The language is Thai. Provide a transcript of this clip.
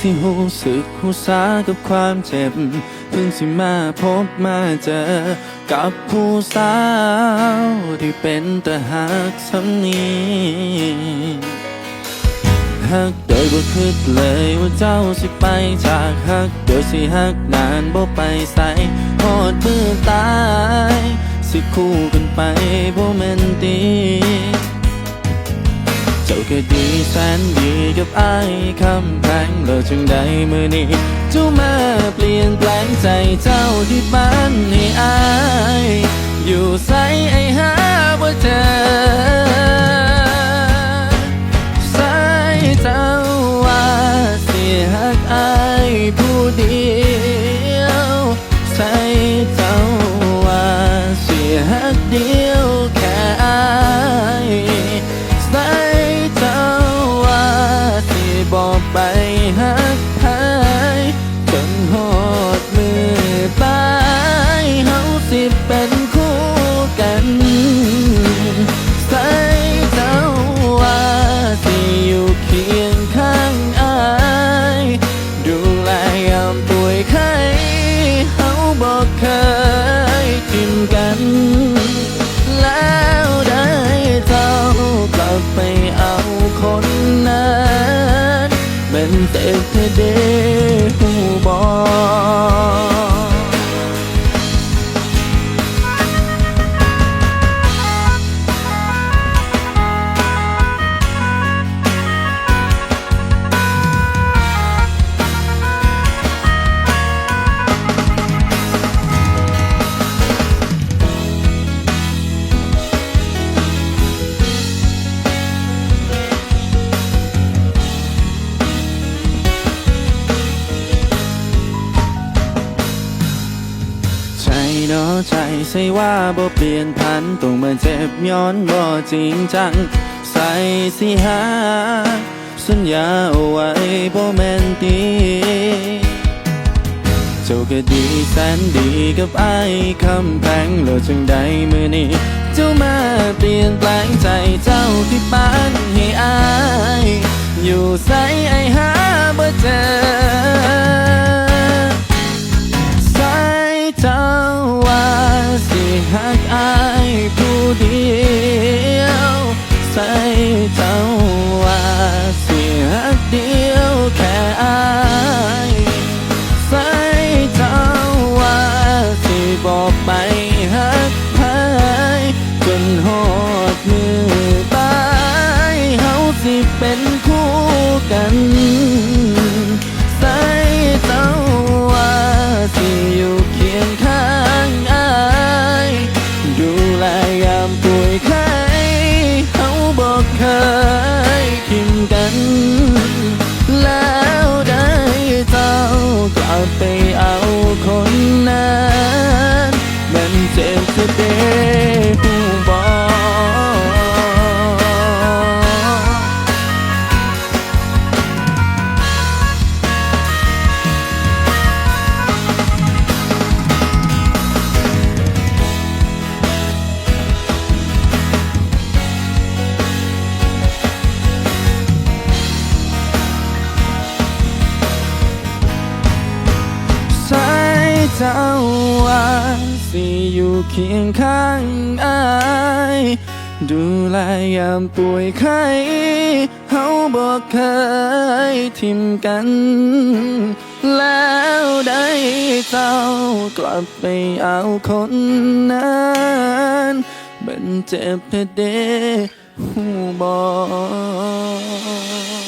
พิ่งสิหูสึกหูสากับความเจ็บ เพิ่งสิมาพบมาเจอ กับผู้สาวที่เป็นแตาหักสำนีหักโดยบ่คิดเลยว่าเจ้าสิไปจากหัก โดยสิหักนานบ่ไปใส่หอดมือตาย สิคู่กันไปบ่แม่นตี ก็ดีแสนดีกับไอ้คำแพงแล้วจึงได้มือนี้เจ้ามาเปลี่ยนแปลงใจเจ้าที่บ้านให้อาย อยู่ใสไอ้หาบ่เจอ ยามป่วยไข้เขาบอกเคยทิ้มกัน แล้วได้เจ้ากลับไปเอาคนนั้น เป็นเต็มเธ เนาะใจใส่ว่าบ่เปลี่ยนพันต้องมาเจ็บย้อนบ่จริงจัง ใส่สิหาสัญญาเอาไว้บ่แม่นตีเจ้าก็ดีแสนดีกับไอ้คำแพงแล้วจึงได้มือนี้เจ้ามาเปลี่ยนแปลงใจเจ้าที่บ้านให้อาย อยู่ใสไอ้หาบ่เจอ เจ้าว่าสิหักเดียวแค่อายใส่เจ้าว่าสิบอกไป เจ้าว่าสิอยู่เคียงข้างอายดูแลยามป่วยไข้เฮาบอกเคยทิมกัน แล้วได้เจ้ากลับไปเอาคนนั้นมันเจ็บแท้เดหูบอก